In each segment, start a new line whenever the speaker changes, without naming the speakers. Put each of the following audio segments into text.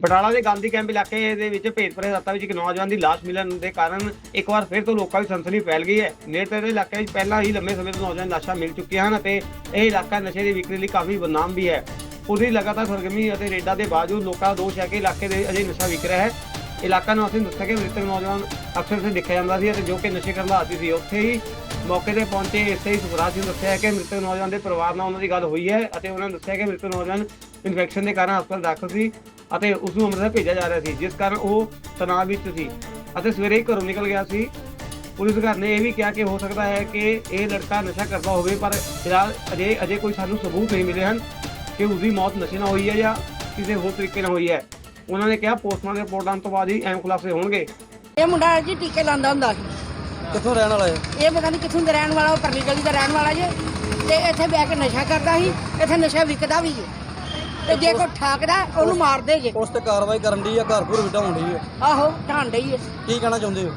ਬਟਾਲਾ ਦੇ ਗਾਂਧੀ ਕੈਂਪ ਇਲਾਕੇ ਦੇ ਵਿੱਚ ਭੇਦਪੁਰੇ ਰਸਤਾ ਵਿੱਚ ਇੱਕ ਨੌਜਵਾਨ ਦੀ ਲਾਸ਼ ਮਿਲਣ ਦੇ ਕਾਰਨ ਇੱਕ ਵਾਰ ਫਿਰ ਤੋਂ ਲੋਕਾਂ ਵਿੱਚ ਸਨਸਨੀ ਫੈਲ ਗਈ ਹੈ। ਨੇੜੇ ਦੇ ਇਲਾਕੇ ਵਿੱਚ ਪਹਿਲਾਂ ਹੀ ਲੰਮੇ ਸਮੇਂ ਤੋਂ ਨੌਜਵਾਨ ਲਾਸ਼ਾਂ ਮਿਲ ਚੁੱਕੀਆਂ ਹਨ ਅਤੇ ਇਹ ਇਲਾਕਾ ਨਸ਼ੇ ਦੀ ਵਿਕਰੀ ਲਈ ਕਾਫੀ ਬਦਨਾਮ ਵੀ ਹੈ। ਪੂਰੀ ਲਗਾਤਾਰ ਸਰਗਰਮੀ ਅਤੇ ਰੇਡਾਂ ਦੇ ਬਾਵਜੂਦ ਲੋਕਾਂ ਦਾ ਦੋਸ਼ ਹੈ ਕਿ ਇਲਾਕੇ ਦੇ ਅਜੇ ਨਸ਼ਾ ਵਿਕ ਰਿਹਾ ਹੈ। ਇਲਾਕਾ ਨੂੰ ਅਸੀਂ ਦੱਸਿਆ ਕਿ ਮ੍ਰਿਤਕ ਨੌਜਵਾਨ ਅਕਸਰ ਸੇ ਦੇਖਿਆ ਜਾਂਦਾ ਸੀ ਅਤੇ ਜੋ ਕਿ ਨਸ਼ੇ ਕਰਨ ਦਾ ਆਦੀ ਸੀ। ਉੱਥੇ ਹੀ ਮੌਕੇ ਤੇ ਪਹੁੰਚੇ ਇਸੇ ਹੀ ਸੁਖਰਾਜ ਸਿੰਘ ਦੱਸਿਆ ਕਿ ਮ੍ਰਿਤਕ ਨੌਜਵਾਨ ਦੇ ਪਰਿਵਾਰ ਨਾਲ ਉਹਨਾਂ ਦੀ ਗੱਲ ਹੋਈ ਹੈ ਅਤੇ ਉਹਨਾਂ ਨੇ ਦੱਸਿਆ ਕਿ ਮ੍ਰਿਤਕ ਨੌਜਵਾਨ ਇਨਫੈਕਸ਼ਨ ਦੇ ਕਾਰਨ ਹਸਪਤਾਲ ਦਾਖਲ ਸੀ। ਅਤੇ ਉਸ ਨੂੰ ਅੰਮ੍ਰਿਤਸਰ ਭੇਜਿਆ ਜਾ ਰਿਹਾ ਸੀ ਜਿਸ ਕਾਰਨ ਉਹ ਤਣਾਅ ਵਿੱਚ ਸੀ ਅਤੇ ਸਵੇਰੇ ਹੀ ਘਰੋਂ ਨਿਕਲ ਗਿਆ ਸੀ। ਪੁਲਿਸ ਘਰ ਨੇ ਇਹ ਵੀ ਕਿਹਾ ਕਿ ਹੋ ਸਕਦਾ ਹੈ ਕਿ ਇਹ ਲੜਕਾ ਨਸ਼ਾ ਕਰਦਾ ਹੋਵੇ ਪਰ ਫਿਲਹਾਲ ਅਜੇ ਅਜੇ ਕੋਈ ਸਾਨੂੰ ਸਬੂਤ ਨਹੀਂ ਮਿਲੇ ਹਨ ਕਿ ਉਸ ਦੀ ਮੌਤ ਨਸ਼ੇ ਨਾਲ ਹੋਈ ਹੈ ਜਾਂ ਕਿਸੇ ਹੋਰ ਤਰੀਕੇ ਨਾਲ ਹੋਈ ਹੈ। ਉਹਨਾਂ ਨੇ ਕਿਹਾ ਪੋਸਟਮਾਰਟਮ ਰਿਪੋਰਟ ਆਉਣ ਤੋਂ ਬਾਅਦ ਹੀ ਐਮ ਖੁਲਾਸੇ ਹੋਣਗੇ।
ਇਹ ਮੁੰਡਾ ਜੀ ਟੀਕੇ ਲਾਉਂਦਾ ਹੁੰਦਾ ਸੀ।
ਕਿੱਥੋਂ ਰਹਿਣ ਵਾਲਾ ਹੈ
ਇਹ ਪਤਾ ਨਹੀਂ ਕਿੱਥੋਂ ਦਾ ਰਹਿਣ ਵਾਲਾ ਉਹ ਪਰਲੀ ਗਲੀ ਦਾ ਰਹਿਣ ਵਾਲਾ ਜੇ। ਤੇ ਇੱਥੇ ਬਹਿ ਕੇ ਨਸ਼ਾ ਕਰਦਾ ਸੀ ਇੱਥੇ ਨਸ਼ਾ ਵਿਕਦਾ ਵੀ ਜੇ। ਤੇ ਜੇ ਕੋਈ ਠਾਕਦਾ ਉਹਨੂੰ ਮਾਰਦੇ ਜੇ।
ਉਸ ਤੇ ਕਾਰਵਾਈ ਕਰਨ ਦੀ ਆ ਘਰ ਘਰ ਵਿਟਾਉਣ ਦੀ ਹੈ
ਆਹੋ ਢਾਣ ਡਈ ਏ
ਕੀ ਕਹਿਣਾ ਚਾਹੁੰਦੇ ਹੋ?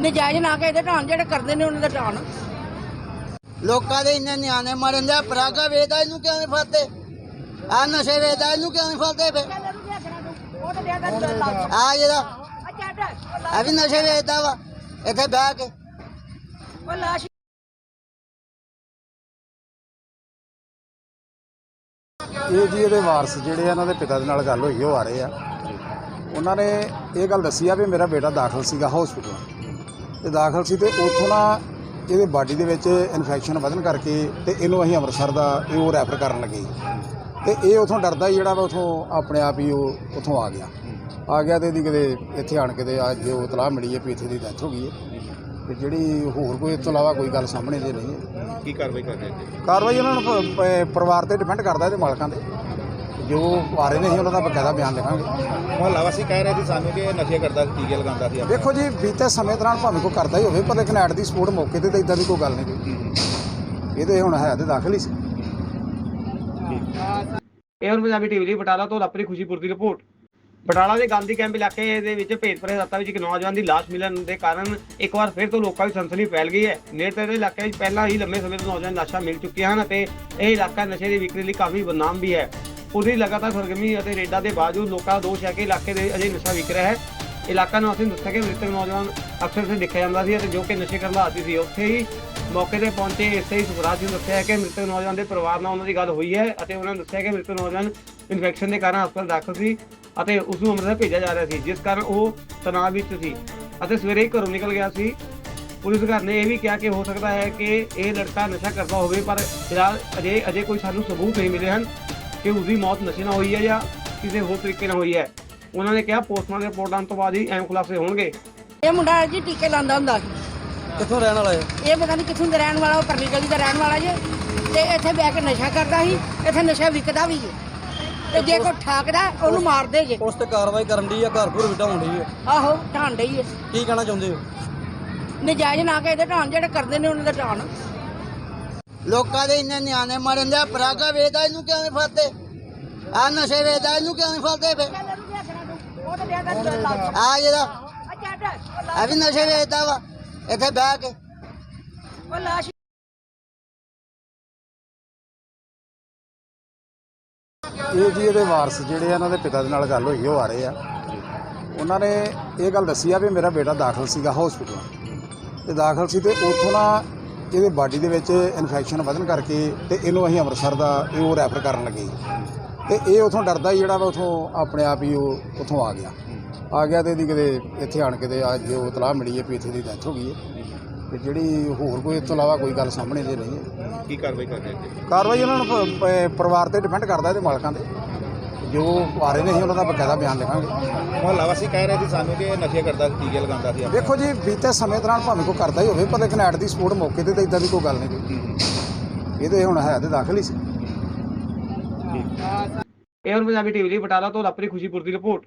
ਨਜਾਇਜ਼ ਨਾ ਕੇ ਇਹਦੇ ਢਾਣ ਜਿਹੜੇ ਕਰਦੇ ਨੇ ਉਹਨਾਂ ਦਾ ਢਾਣ।
ਲੋਕਾਂ ਦੇ ਇੰਨੇ ਨਿਆਣੇ ਮਰਨ ਦੇ ਪਰਾਗਾ ਵੇਦਾ ਇਹਨੂੰ ਕਿਉਂ ਨਹੀਂ ਫੜਦੇ? ਆ ਨਸ਼ੇ ਵੇਦਾ ਇਹਨੂੰ ਕਿਉਂ ਨਹੀਂ ਫੜਦੇ ਫੇ ਆ ਜਿਹੜਾ ਆ ਵੀ ਨਸ਼ੇ ਵੇਚਦਾ ਵਾ ਇੱਥੇ ਬਹਿ ਕੇ।
ਉਹ ਲਾਸ਼
ਇਹ ਜੀ ਇਹਦੇ ਵਾਰਸ ਜਿਹੜੇ ਆ, ਇਹਨਾਂ ਦੇ ਪਿਤਾ ਦੇ ਨਾਲ ਗੱਲ ਹੋਈ, ਉਹ ਆ ਰਹੇ ਆ। ਉਹਨਾਂ ਨੇ ਇਹ ਗੱਲ ਦੱਸੀ ਆ ਵੀ ਮੇਰਾ ਬੇਟਾ ਦਾਖਲ ਸੀਗਾ ਹਸਪੀਟਲ ਤੇ ਦਾਖਲ ਸੀ ਤੇ ਉੱਥੋਂ ਨਾ ਇਹਦੇ ਬਾਡੀ ਦੇ ਵਿੱਚ ਇਨਫੈਕਸ਼ਨ ਵਧਣ ਕਰਕੇ ਤੇ ਇਹਨੂੰ ਅਸੀਂ ਅੰਮ੍ਰਿਤਸਰ ਦਾ ਇਹ ਉਹ ਰੈਫਰ ਕਰਨ ਲੱਗੇ ਤੇ ਇਹ ਉਥੋਂ ਡਰਦਾ ਹੀ ਜਿਹੜਾ ਵਾ ਉਥੋਂ ਆਪਣੇ ਆਪ ਹੀ ਉਹ ਉਥੋਂ ਆ ਗਿਆ। ਆ ਗਿਆ ਤੇ ਇਹਦੀ ਕਿਤੇ ਇੱਥੇ ਆਣ ਕੇ ਤੇ ਅੱਜ ਉਹ ਤਲਾਹ ਮਿਲੀ ਹੈ ਵੀ ਇੱਥੇ ਦੀ ਡੈਥ ਹੋ ਗਈ ਹੈ। ਤੇ ਜਿਹੜੀ ਹੋਰ ਕੋਈ ਇਸ ਤੋਂ ਇਲਾਵਾ ਕੋਈ ਗੱਲ ਸਾਹਮਣੇ ਦੇ ਨਹੀਂ ਹੈ।
ਕੀ ਕਾਰਵਾਈ ਕਰ ਰਹੇ ਜੀ
ਕਾਰਵਾਈ ਉਹਨਾਂ ਨੂੰ ਪ- ਪ- ਪਰਿਵਾਰ ਤੇ ਡਿਪੈਂਡ ਕਰਦਾ ਇਹਦੇ ਮਾਲਕਾਂ ਤੇ। ਜੋ ਆ ਰਹੇ ਨੇ ਅਸੀਂ ਉਹਨਾਂ ਦਾ ਬਕਾਇਦਾ ਬਿਆਨ ਲਿਖਾਂਗੇ।
ਮੁਹੱਲਾ ਵਾਸੀ ਕਹਿ ਰਹੇ ਸੀ ਸਾਨੂੰ ਕਿ ਇਹ ਨਸ਼ੇ ਕਰਦਾ ਸੀ ਟੀਕੇ ਲਗਾਉਂਦਾ ਸੀ।
ਦੇਖੋ ਜੀ ਬੀਤੇ ਸਮੇਂ ਦੌਰਾਨ ਭਾਵੇਂ ਕੋਈ ਕਰਦਾ ਹੀ ਹੋਵੇ ਪਰ ਲੇਕਿਨ ਐਟ ਦੀ ਸਪੋਰਟ ਮੌਕੇ ਤੇ ਤਾਂ ਇਦਾਂ ਦੀ ਕੋਈ ਗੱਲ ਨਹੀਂ ਕੋਈ ਇਹ ਤੇ ਹੁਣ ਹੈ ਤੇ ਦਾਖਲ ਹੀ ਸੀ।
ਇਹ ਹੁਣ ਪੰਜਾਬੀ ਟੀਵੀ ਲਈ ਬਟਾਲਾ ਤੋਂ ਲਵਪ੍ਰੀਤ ਖੁਸ਼ੀਪੁਰ ਦੀ ਰਿਪੋਰਟ। ਬਟਾਲਾ ਦੇ ਗਾਂਧੀ ਕੈਂਪ ਇਲਾਕੇ ਦੇ ਵਿੱਚ ਭੇਦਪੁਰੇ ਰਸਤਾ ਵਿੱਚ ਇੱਕ ਨੌਜਵਾਨ ਦੀ ਲਾਸ਼ ਮਿਲਣ ਦੇ ਕਾਰਨ ਇੱਕ ਵਾਰ ਫਿਰ ਤੋਂ ਲੋਕਾਂ ਵਿੱਚ ਸਨਸਨੀ ਫੈਲ ਗਈ ਹੈ। ਨੇੜੇ ਦੇ ਇਲਾਕੇ ਵਿੱਚ ਪਹਿਲਾਂ ਹੀ ਲੰਮੇ ਸਮੇਂ ਤੋਂ ਨੌਜਵਾਨ ਲਾਸ਼ਾਂ ਮਿਲ ਚੁੱਕੀਆਂ ਹਨ ਅਤੇ ਇਹ ਇਲਾਕਾ ਨਸ਼ੇ ਦੀ ਵਿਕਰੀ ਲਈ ਕਾਫੀ ਬਦਨਾਮ ਵੀ ਹੈ। ਪੂਰੀ ਲਗਾਤਾਰ ਸਰਗਰਮੀ ਅਤੇ ਰੇਡਾਂ ਦੇ ਬਾਵਜੂਦ ਲੋਕਾਂ ਦਾ ਦੋਸ਼ ਹੈ ਕਿ ਇਲਾਕੇ ਦੇ ਅਜੇ ਨਸ਼ਾ ਵਿਕ ਰਿਹਾ ਹੈ। ਇਲਾਕਾ ਨੂੰ ਅਸੀਂ ਦੱਸਿਆ ਕਿ ਮ੍ਰਿਤਕ ਨੌਜਵਾਨ ਅਕਸਰ ਸੇ ਦੇਖਿਆ ਜਾਂਦਾ ਸੀ ਅਤੇ ਜੋ ਕਿ ਨਸ਼ੇ ਕਰਨ ਦਾ ਆਦੀ ਸੀ। ਉੱਥੇ ਹੀ ਮੌਕੇ ਤੇ ਪਹੁੰਚੇ ਇਸੇ ਹੀ ਸੁਖਰਾਜ ਸਿੰਘ ਦੱਸਿਆ ਕਿ ਮ੍ਰਿਤਕ ਨੌਜਵਾਨ ਦੇ ਪਰਿਵਾਰ ਨਾਲ ਉਹਨਾਂ ਦੀ ਗੱਲ ਹੋਈ ਹੈ ਅਤੇ ਉਹਨਾਂ ਨੇ ਦੱਸਿਆ ਕਿ ਮ੍ਰਿਤਕ ਨੌਜਵਾਨ ਇਨਫੈਕਸ਼ਨ ਦੇ ਕਾਰਨ ਹਸਪਤਾਲ ਦਾਖਲ ਸੀ। ਅਤੇ ਉਸ ਨੂੰ ਅੰਮ੍ਰਿਤਸਰ ਭੇਜਿਆ ਜਾ ਰਿਹਾ ਸੀ ਜਿਸ ਕਾਰਨ ਉਹ ਤਣਾਅ ਵਿੱਚ ਸੀ ਅਤੇ ਸਵੇਰੇ ਹੀ ਘਰੋਂ ਨਿਕਲ ਗਿਆ ਸੀ। ਪੁਲਿਸ ਘਰ ਨੇ ਇਹ ਵੀ ਕਿਹਾ ਕਿ ਹੋ ਸਕਦਾ ਹੈ ਕਿ ਇਹ ਲੜਕਾ ਨਸ਼ਾ ਕਰਦਾ ਹੋਵੇ ਪਰ ਫਿਲਹਾਲ ਅਜੇ ਅਜੇ ਕੋਈ ਸਾਨੂੰ ਸਬੂਤ ਨਹੀਂ ਮਿਲੇ ਹਨ ਕਿ ਉਸ ਦੀ ਮੌਤ ਨਸ਼ੇ ਨਾਲ ਹੋਈ ਹੈ ਜਾਂ ਕਿਸੇ ਹੋਰ ਤਰੀਕੇ ਨਾਲ ਹੋਈ ਹੈ। ਉਹਨਾਂ ਨੇ ਕਿਹਾ ਪੋਸਟਮਾਰਟਮ ਰਿਪੋਰਟ ਆਉਣ ਤੋਂ ਬਾਅਦ ਹੀ ਐਮ ਖੁਲਾਸੇ ਹੋਣਗੇ।
ਇਹ ਮੁੰਡਾ ਜੀ ਟੀਕੇ ਲਾਉਂਦਾ ਹੁੰਦਾ ਸੀ।
ਕਿੱਥੋਂ ਰਹਿਣ ਵਾਲਾ ਹੈ
ਇਹ ਪਤਾ ਨਹੀਂ ਕਿੱਥੋਂ ਦਾ ਰਹਿਣ ਵਾਲਾ ਉਹ ਪਰਲੀ ਗਲੀ ਦਾ ਰਹਿਣ ਵਾਲਾ ਜੇ। ਤੇ ਇੱਥੇ ਬਹਿ ਕੇ ਨਸ਼ਾ ਕਰਦਾ ਸੀ ਇੱਥੇ ਨਸ਼ਾ ਵਿਕਦਾ ਵੀ ਜੇ ਤੇ ਜੇ ਕੋਈ ਠਾਕਦਾ ਉਹਨੂੰ ਮਾਰਦੇ ਜੇ।
ਉਸ ਤੇ ਕਾਰਵਾਈ ਕਰਨ ਦੀ ਆ ਘਰ ਘਰ ਵਿਟਾਉਣ ਦੀ ਹੈ
ਆਹੋ ਢਾਣ ਡਈ ਏ
ਕੀ ਕਹਿਣਾ ਚਾਹੁੰਦੇ ਹੋ?
ਨਜਾਇਜ਼ ਨਾ ਕੇ ਇਹਦੇ ਢਾਣ ਜਿਹੜੇ ਕਰਦੇ ਨੇ ਉਹਨਾਂ ਦਾ ਢਾਣ।
ਲੋਕਾਂ ਦੇ ਇੰਨੇ ਨਿਆਣੇ ਮਰਨ ਦੇ ਪਰਾਗਾ ਵੇਦਾ ਇਹਨੂੰ ਕਿਉਂ ਨਹੀਂ ਫੜਦੇ? ਆ ਨਸ਼ੇ ਵੇਦਾ ਇਹਨੂੰ ਕਿਉਂ ਨਹੀਂ ਫੜਦੇ ਫੇ ਆ ਜਿਹੜਾ ਆ ਵੀ ਨਸ਼ੇ ਵੇਚਦਾ ਵਾ ਇੱਥੇ ਬਹਿ ਕੇ।
ਉਹ ਲਾਸ਼
ਇਹ ਜੀ ਇਹਦੇ ਵਾਰਸ ਜਿਹੜੇ ਆ ਇਹਨਾਂ ਦੇ ਪਿਤਾ ਦੇ ਨਾਲ ਗੱਲ ਹੋਈ, ਉਹ ਆ ਰਹੇ ਆ। ਉਹਨਾਂ ਨੇ ਇਹ ਗੱਲ ਦੱਸੀ ਆ ਵੀ ਮੇਰਾ ਬੇਟਾ ਦਾਖਲ ਸੀਗਾ ਹਸਪੀਟਲ ਤੇ ਦਾਖਲ ਸੀ ਤੇ ਉੱਥੋਂ ਨਾ ਇਹਦੇ ਬਾਡੀ ਦੇ ਵਿੱਚ ਇਨਫੈਕਸ਼ਨ ਵਧਣ ਕਰਕੇ ਤੇ ਇਹਨੂੰ ਅਸੀਂ ਅੰਮ੍ਰਿਤਸਰ ਦਾ ਇਹ ਉਹ ਰੈਫਰ ਕਰਨ ਲੱਗੇ। ਤੇ ਇਹ ਉਥੋਂ ਡਰਦਾ ਹੀ ਜਿਹੜਾ ਵਾ ਉਥੋਂ ਆਪਣੇ ਆਪ ਹੀ ਉਹ ਉਥੋਂ ਆ ਗਿਆ। ਆ ਗਿਆ ਤੇ ਇਹਦੀ ਕਿਤੇ ਇੱਥੇ ਆਣ ਕੇ ਤੇ ਅੱਜ ਉਹ ਤਲਾਹ ਮਿਲੀ ਹੈ ਵੀ ਇੱਥੇ ਦੀ ਡੈਥ ਹੋ ਗਈ ਹੈ। ਤੇ ਜਿਹੜੀ ਹੋਰ ਕੋਈ ਇਸ ਤੋਂ ਇਲਾਵਾ ਕੋਈ ਗੱਲ ਸਾਹਮਣੇ ਦੇ ਨਹੀਂ ਹੈ।
ਕੀ ਕਾਰਵਾਈ ਕਰ ਰਹੇ
ਕਾਰਵਾਈ ਉਹਨਾਂ ਨੂੰ ਪ- ਪ- ਪਰਿਵਾਰ ਤੇ ਡਿਪੈਂਡ ਕਰਦਾ ਇਹਦੇ ਮਾਲਕਾਂ ਤੇ। ਜੋ ਆ ਰਹੇ ਨੇ ਅਸੀਂ ਉਹਨਾਂ ਦਾ ਬਕਾਇਦਾ ਬਿਆਨ ਲਿਖਾਂਗੇ
ਮੁਹੱਲਾ ਵਾਸੀ ਕਹਿ ਰਹੇ ਸੀ ਸਾਨੂੰ ਕਿ ਇਹ ਨਸ਼ੇ ਕਰਦਾ ਸੀ ਟੀਕੇ ਲਗਾਉਂਦਾ ਸੀ।
ਦੇਖੋ ਜੀ ਬੀਤੇ ਸਮੇਂ ਦੌਰਾਨ ਭਾਵੇਂ ਕੋਈ ਕਰਦਾ ਹੀ ਹੋਵੇ ਪਰ ਲੇਕਿਨ ਐਟ ਦੀ ਸਪੋਰਟ ਮੌਕੇ ਤੇ ਤਾਂ ਇਦਾਂ ਦੀ ਕੋਈ ਗੱਲ ਨਹੀਂ ਕੋਈ ਇਹ ਤੇ ਹੁਣ ਹੈ ਤੇ ਦਾਖਲ ਹੀ ਸੀ।
ਇਹ ਹੁਣ ਪੰਜਾਬੀ ਟੀਵੀ ਲਈ ਬਟਾਲਾ ਤੋਂ ਲਵਪ੍ਰੀਤ ਖੁਸ਼ੀਪੁਰ ਦੀ ਰਿਪੋਰਟ।